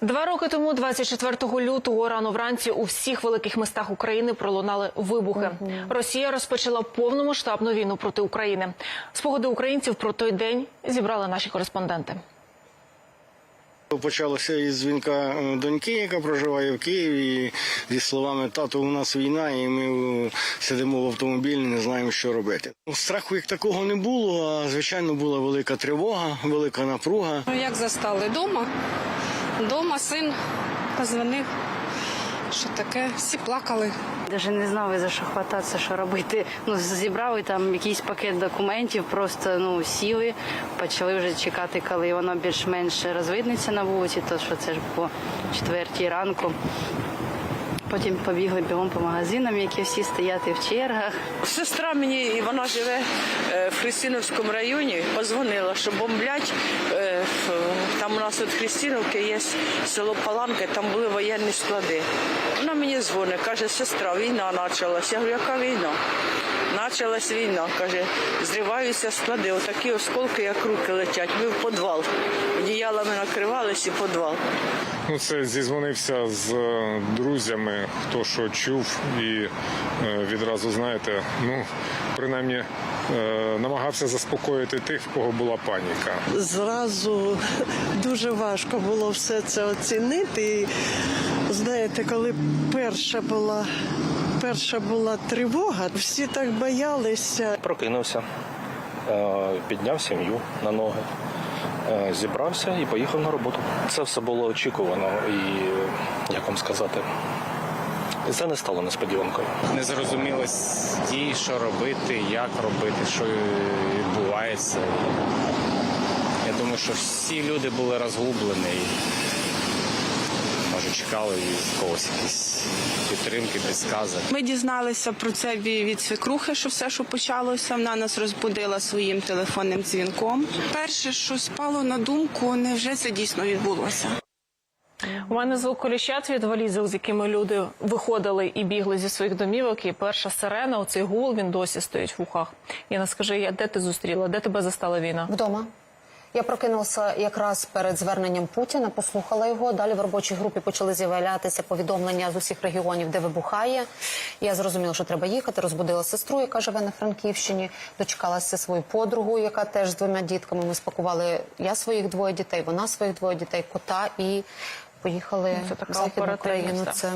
Два роки тому, 24 лютого, рано вранці у всіх великих містах України пролунали вибухи. Росія розпочала повномасштабну війну проти України. Спогади українців про той день зібрали наші кореспонденти. Почалося із дзвінка е, доньки, яка проживає в Києві, і зі словами Тато, у нас війна, і ми е, сидимо в автомобілі, не знаємо, що робити. Ну, Страху як такого не було, а звичайно була велика тривога, велика напруга. Ну, як застали? Дома. Дома син позвонив. Що таке? Всі плакали. Даже не знали за що хвататися, що робити. Ну зібрали там якийсь пакет документів, просто ну сіли, почали вже чекати, коли воно більш-менш розвиднеться на вулиці, то що це ж по четвертій ранку. Потім побігли бігом по магазинам, які всі стояти в чергах. Сестра мені, вона живе е, в Христиновському районі, позвонила, що бомблять. е, Там у нас від Христиновки є село Паланки, там були воєнні склади. Вона мені дзвонить, каже, сестра, війна почалась. Я говорю, яка війна? Почалась війна, каже, зриваються склади, отакі осколки, як руки летять. Ми в підвал. Одіялами накривались і підвал. Ну, це зізвонився з е, друзями, хто що чув, і е, відразу знаєте, ну принаймні е, намагався заспокоїти тих, в кого була паніка. зразу дуже важко було все це оцінити. І, знаєте, коли перша була, перша була тривога, всі так боялися. Прокинувся, е, підняв сім'ю на ноги, е, зібрався і поїхав на роботу. Це все було очікувано і, як вам сказати, це не стало несподіванкою. незрозумілості, що робити, як робити, що відбувається. Я думаю, що всі люди були розгублені чекали від когось якісь підтримки, підскази. Ми дізналися про це від свекрухи, що все, що почалося, вона нас розбудила своїм телефонним дзвінком. Перше, що спало на думку, невже це дійсно відбулося? У мене звук коліщат від валізок, з якими люди виходили і бігли зі своїх домівок. І перша сирена, оцей гул, він досі стоїть в ухах. Яна, скажи, я- де ти зустріла? Де тебе застала війна? Вдома. Я прокинулася якраз перед зверненням Путіна, послухала його. Далі в робочій групі почали з'являтися повідомлення з усіх регіонів, де вибухає. Я зрозуміла, що треба їхати. Розбудила сестру, яка живе на Франківщині. Дочекалася свою подругу, яка теж з двома дітками. Ми спакували я своїх двоє дітей, вона своїх двоє дітей, кота і поїхали Це в Західну Україну. Це